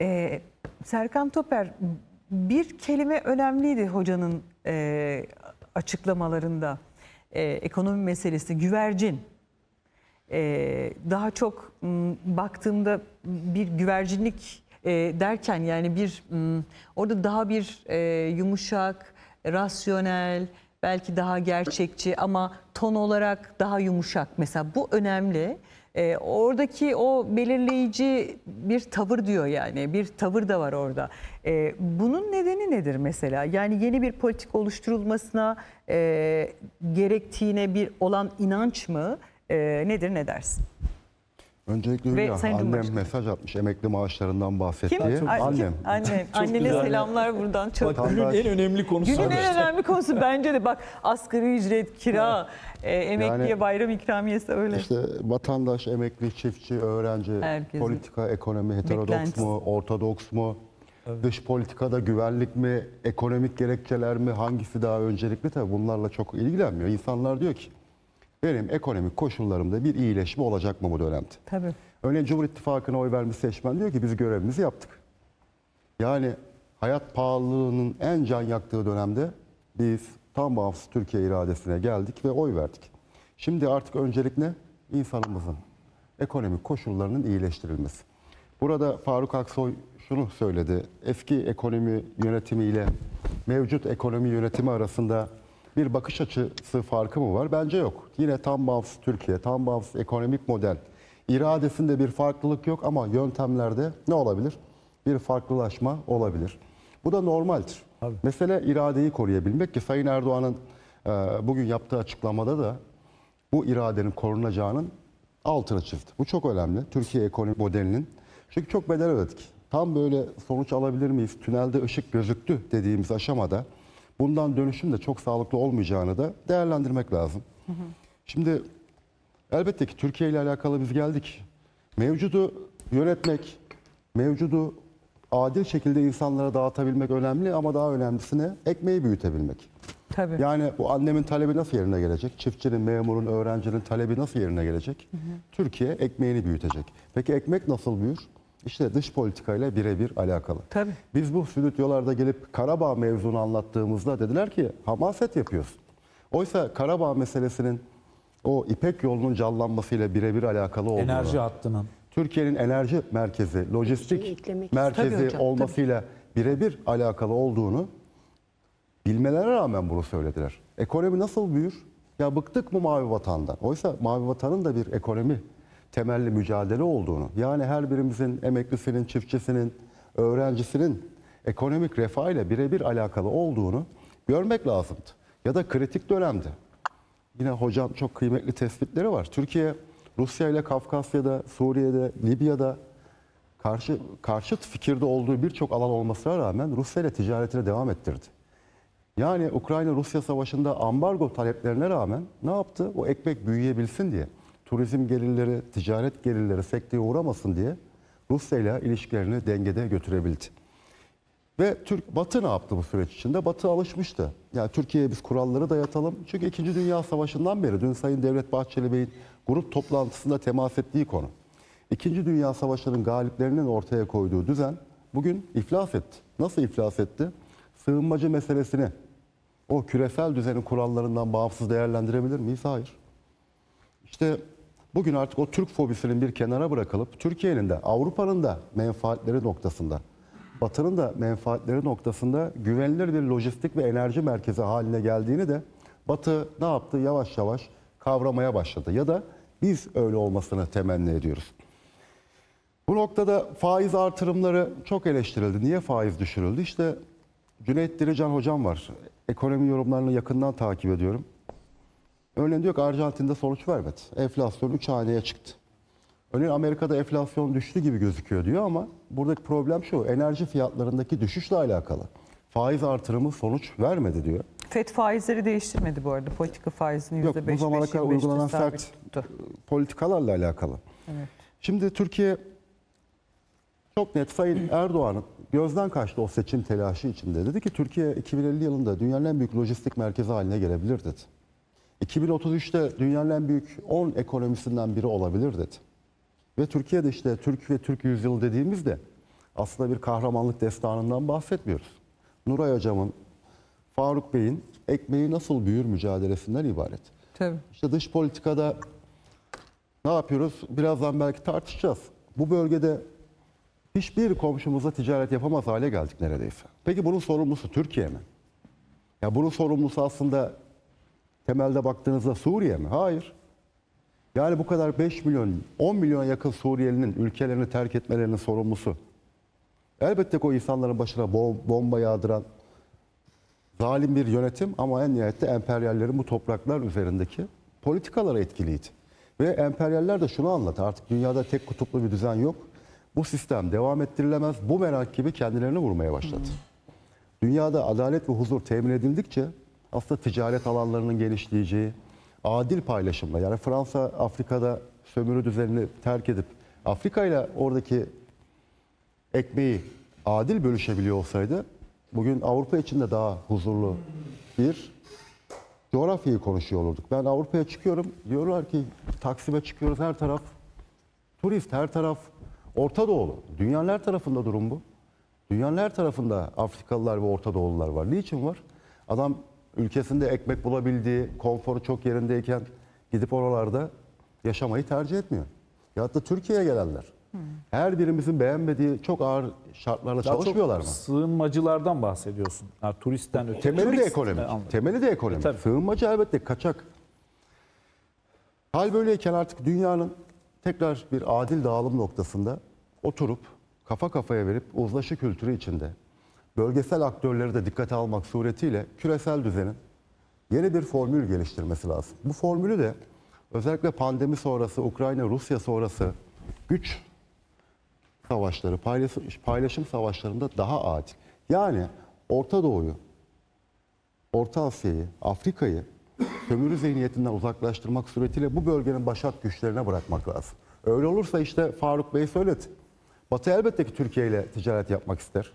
Ee, Serkan Toper bir kelime önemliydi hocanın e, açıklamalarında. Ee, ekonomi meselesi güvercin. Ee, daha çok m, baktığımda bir güvercinlik e, derken yani bir m, orada daha bir e, yumuşak, rasyonel, belki daha gerçekçi ama ton olarak daha yumuşak. Mesela bu önemli. Ee, oradaki o belirleyici bir tavır diyor yani bir tavır da var orada. Ee, bunun nedeni nedir mesela? Yani yeni bir politik oluşturulmasına e, gerektiğine bir olan inanç mı? E, nedir ne dersin? Öncelikle Hülya, Sayın annem Cumhurbaşkanı. mesaj atmış emekli maaşlarından bahsetti. Kim? Ay, Annem. Kim? Annem. Annene güzel. selamlar buradan. Çok Bak günün en önemli konusu. Günün en önemli konusu bence de bak asgari ücret, kira, e, emekliye Yani- bayram ikramiyesi öyle. İşte vatandaş, emekli, çiftçi, öğrenci, Herkesin politika, ekonomi heterodoks beklentisi. mu, ortodoks mu, dış politikada güvenlik mi, ekonomik gerekçeler mi, hangisi daha öncelikli tabii bunlarla çok ilgilenmiyor. İnsanlar diyor ki benim ekonomik koşullarımda bir iyileşme olacak mı bu dönemde? Tabii. Örneğin Cumhur İttifakı'na oy vermiş seçmen diyor ki biz görevimizi yaptık. Yani hayat pahalılığının en can yaktığı dönemde biz tam bağımsız Türkiye iradesine geldik ve oy verdik. Şimdi artık öncelik ne? İnsanımızın ekonomik koşullarının iyileştirilmesi. Burada Faruk Aksoy şunu söyledi. Eski ekonomi yönetimiyle mevcut ekonomi yönetimi arasında bir bakış açısı farkı mı var? Bence yok. Yine tam bağımsız Türkiye, tam bağımsız ekonomik model. İradesinde bir farklılık yok ama yöntemlerde ne olabilir? Bir farklılaşma olabilir. Bu da normaldir. Mesele iradeyi koruyabilmek ki Sayın Erdoğan'ın e, bugün yaptığı açıklamada da bu iradenin korunacağının altını çizdi. Bu çok önemli. Türkiye ekonomi modelinin. Çünkü çok bedel ödedik. Tam böyle sonuç alabilir miyiz? Tünelde ışık gözüktü dediğimiz aşamada bundan dönüşün de çok sağlıklı olmayacağını da değerlendirmek lazım. Şimdi elbette ki Türkiye ile alakalı biz geldik. Mevcudu yönetmek, mevcudu adil şekilde insanlara dağıtabilmek önemli ama daha önemlisi ne? Ekmeği büyütebilmek. Tabii. Yani bu annemin talebi nasıl yerine gelecek? Çiftçinin, memurun, öğrencinin talebi nasıl yerine gelecek? Türkiye ekmeğini büyütecek. Peki ekmek nasıl büyür? İşte dış politikayla birebir alakalı. Tabii. Biz bu stüdyolarda gelip Karabağ mevzunu anlattığımızda dediler ki hamaset yapıyorsun. Oysa Karabağ meselesinin o İpek yolunun canlanmasıyla birebir alakalı olduğunu, Enerji hattının. Türkiye'nin enerji merkezi, lojistik merkezi Tabii hocam, olmasıyla birebir alakalı olduğunu bilmelerine rağmen bunu söylediler. Ekonomi nasıl büyür? Ya bıktık mı mavi vatandan? Oysa mavi vatanın da bir ekonomi temelli mücadele olduğunu, yani her birimizin emeklisinin, çiftçisinin, öğrencisinin ekonomik refah ile birebir alakalı olduğunu görmek lazımdı. Ya da kritik dönemde Yine hocam çok kıymetli tespitleri var. Türkiye, Rusya ile Kafkasya'da, Suriye'de, Libya'da karşı karşıt fikirde olduğu birçok alan olmasına rağmen Rusya ile ticaretine devam ettirdi. Yani Ukrayna-Rusya savaşında ambargo taleplerine rağmen ne yaptı? O ekmek büyüyebilsin diye, turizm gelirleri, ticaret gelirleri sekteye uğramasın diye Rusya ile ilişkilerini dengede götürebildi. Ve Türk Batı ne yaptı bu süreç içinde? Batı alışmıştı. Yani Türkiye'ye biz kuralları dayatalım. Çünkü 2. Dünya Savaşı'ndan beri dün Sayın Devlet Bahçeli Bey'in grup toplantısında temas ettiği konu. 2. Dünya Savaşı'nın galiplerinin ortaya koyduğu düzen bugün iflas etti. Nasıl iflas etti? Sığınmacı meselesini o küresel düzenin kurallarından bağımsız değerlendirebilir miyiz? Hayır. İşte bugün artık o Türk fobisinin bir kenara bırakılıp Türkiye'nin de Avrupa'nın da menfaatleri noktasında, Batı'nın da menfaatleri noktasında güvenilir bir lojistik ve enerji merkezi haline geldiğini de Batı ne yaptı? Yavaş yavaş kavramaya başladı. Ya da biz öyle olmasını temenni ediyoruz. Bu noktada faiz artırımları çok eleştirildi. Niye faiz düşürüldü? İşte Cüneyt Dirican hocam var. Ekonomi yorumlarını yakından takip ediyorum. Örneğin diyor ki Arjantin'de sonuç vermedi. Enflasyon 3 haneye çıktı. Örneğin Amerika'da enflasyon düştü gibi gözüküyor diyor ama buradaki problem şu. Enerji fiyatlarındaki düşüşle alakalı. Faiz artırımı sonuç vermedi diyor. FED faizleri değiştirmedi bu arada. Politika faizini Yok, %5, bu zamana kadar 5, 25'te uygulanan sert politikalarla alakalı. Evet. Şimdi Türkiye çok net Sayın Erdoğan'ın gözden kaçtı o seçim telaşı içinde. Dedi ki Türkiye 2050 yılında dünyanın en büyük lojistik merkezi haline gelebilir dedi. 2033'te dünyanın en büyük 10 ekonomisinden biri olabilir dedi. Ve Türkiye'de işte Türk ve Türk yüzyılı dediğimizde aslında bir kahramanlık destanından bahsetmiyoruz. Nuray Hocam'ın, Faruk Bey'in ekmeği nasıl büyür mücadelesinden ibaret. Tabii. İşte dış politikada ne yapıyoruz? Birazdan belki tartışacağız. Bu bölgede hiçbir komşumuzla ticaret yapamaz hale geldik neredeyse. Peki bunun sorumlusu Türkiye mi? Ya bunun sorumlusu aslında temelde baktığınızda Suriye mi? Hayır. Yani bu kadar 5 milyon, 10 milyon yakın Suriyelinin ülkelerini terk etmelerinin sorumlusu. Elbette ki o insanların başına bom- bomba yağdıran zalim bir yönetim ama en nihayette emperyallerin bu topraklar üzerindeki politikalara etkiliydi. Ve emperyaller de şunu anlatır. Artık dünyada tek kutuplu bir düzen yok. Bu sistem devam ettirilemez. Bu merak gibi kendilerini vurmaya başladı. Dünyada adalet ve huzur temin edildikçe aslında ticaret alanlarının genişleyeceği, adil paylaşımla yani Fransa Afrika'da sömürü düzenini terk edip Afrika ile oradaki ekmeği adil bölüşebiliyor olsaydı bugün Avrupa için de daha huzurlu bir coğrafyayı konuşuyor olurduk. Ben Avrupa'ya çıkıyorum diyorlar ki Taksim'e çıkıyoruz her taraf turist her taraf Orta Doğulu. Dünyanın her tarafında durum bu. Dünyanın her tarafında Afrikalılar ve Orta Doğulular var. Niçin var? Adam ülkesinde ekmek bulabildiği, konforu çok yerindeyken gidip oralarda yaşamayı tercih etmiyor. Ya da Türkiye'ye gelenler. Her birimizin beğenmediği çok ağır şartlarla Daha çalışmıyorlar mı? Sığınmacılardan bahsediyorsun. Yani turistten öte. Temeli de ekonomik. Anladım. Temeli de ekonomik. E, tabii. Sığınmacı elbette kaçak. Hal böyleyken artık dünyanın tekrar bir adil dağılım noktasında oturup kafa kafaya verip uzlaşı kültürü içinde bölgesel aktörleri de dikkate almak suretiyle küresel düzenin yeni bir formül geliştirmesi lazım. Bu formülü de özellikle pandemi sonrası, Ukrayna-Rusya sonrası güç savaşları, paylaşım, savaşlarında daha adil. Yani Orta Doğu'yu, Orta Asya'yı, Afrika'yı sömürü zihniyetinden uzaklaştırmak suretiyle bu bölgenin başat güçlerine bırakmak lazım. Öyle olursa işte Faruk Bey söyledi. Batı elbette ki Türkiye ile ticaret yapmak ister.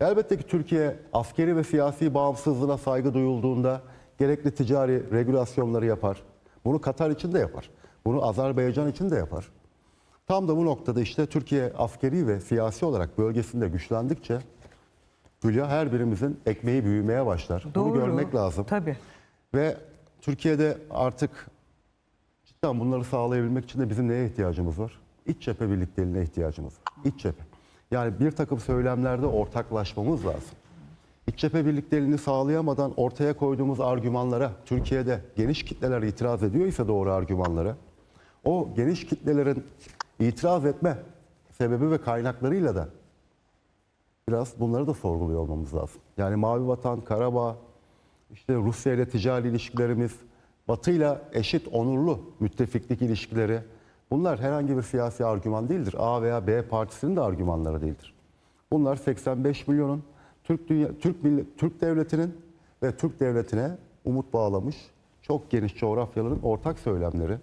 Elbette ki Türkiye askeri ve siyasi bağımsızlığına saygı duyulduğunda gerekli ticari regülasyonları yapar. Bunu Katar için de yapar. Bunu Azerbaycan için de yapar. Tam da bu noktada işte Türkiye askeri ve siyasi olarak bölgesinde güçlendikçe Hülya her birimizin ekmeği büyümeye başlar. Bunu Doğru. görmek lazım. Tabii. Ve Türkiye'de artık cidden bunları sağlayabilmek için de bizim neye ihtiyacımız var? İç cephe birlikteliğine ihtiyacımız var. İç cephe. Yani bir takım söylemlerde ortaklaşmamız lazım. İç cephe birlikteliğini sağlayamadan ortaya koyduğumuz argümanlara, Türkiye'de geniş kitleler itiraz ediyor ise doğru argümanlara, o geniş kitlelerin itiraz etme sebebi ve kaynaklarıyla da biraz bunları da sorguluyor olmamız lazım. Yani Mavi Vatan, Karabağ, işte Rusya ile ticari ilişkilerimiz, Batı ile eşit onurlu müttefiklik ilişkileri bunlar herhangi bir siyasi argüman değildir. A veya B partisinin de argümanları değildir. Bunlar 85 milyonun Türk dünya, Türk millet, Türk devletinin ve Türk devletine umut bağlamış çok geniş coğrafyaların ortak söylemleri.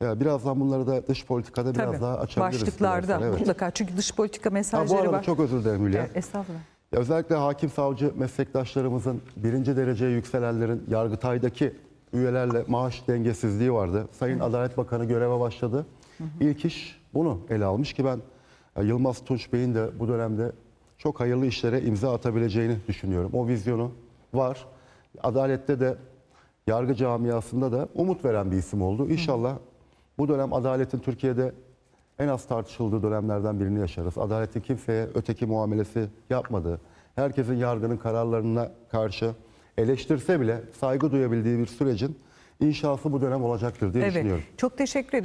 Ya birazdan bunları da dış politikada biraz Tabii. daha açabiliriz. Başlıklarda. Evet. mutlaka. Çünkü dış politika Ha, bu mesajları arada var. çok özür dilerim Hülya. Evet, estağfurullah. Ya özellikle hakim savcı meslektaşlarımızın birinci dereceye yükselenlerin Yargıtay'daki üyelerle maaş dengesizliği vardı. Sayın Adalet Bakanı göreve başladı. İlk iş bunu ele almış ki ben e, Yılmaz Tunç Bey'in de bu dönemde çok hayırlı işlere imza atabileceğini düşünüyorum. O vizyonu var. Adalette de yargı camiasında da umut veren bir isim oldu. İnşallah bu dönem adaletin Türkiye'de en az tartışıldığı dönemlerden birini yaşarız. Adaletin kimseye öteki muamelesi yapmadığı, herkesin yargının kararlarına karşı eleştirse bile saygı duyabildiği bir sürecin inşası bu dönem olacaktır diye Evet. düşünüyorum. Çok teşekkür ediyorum.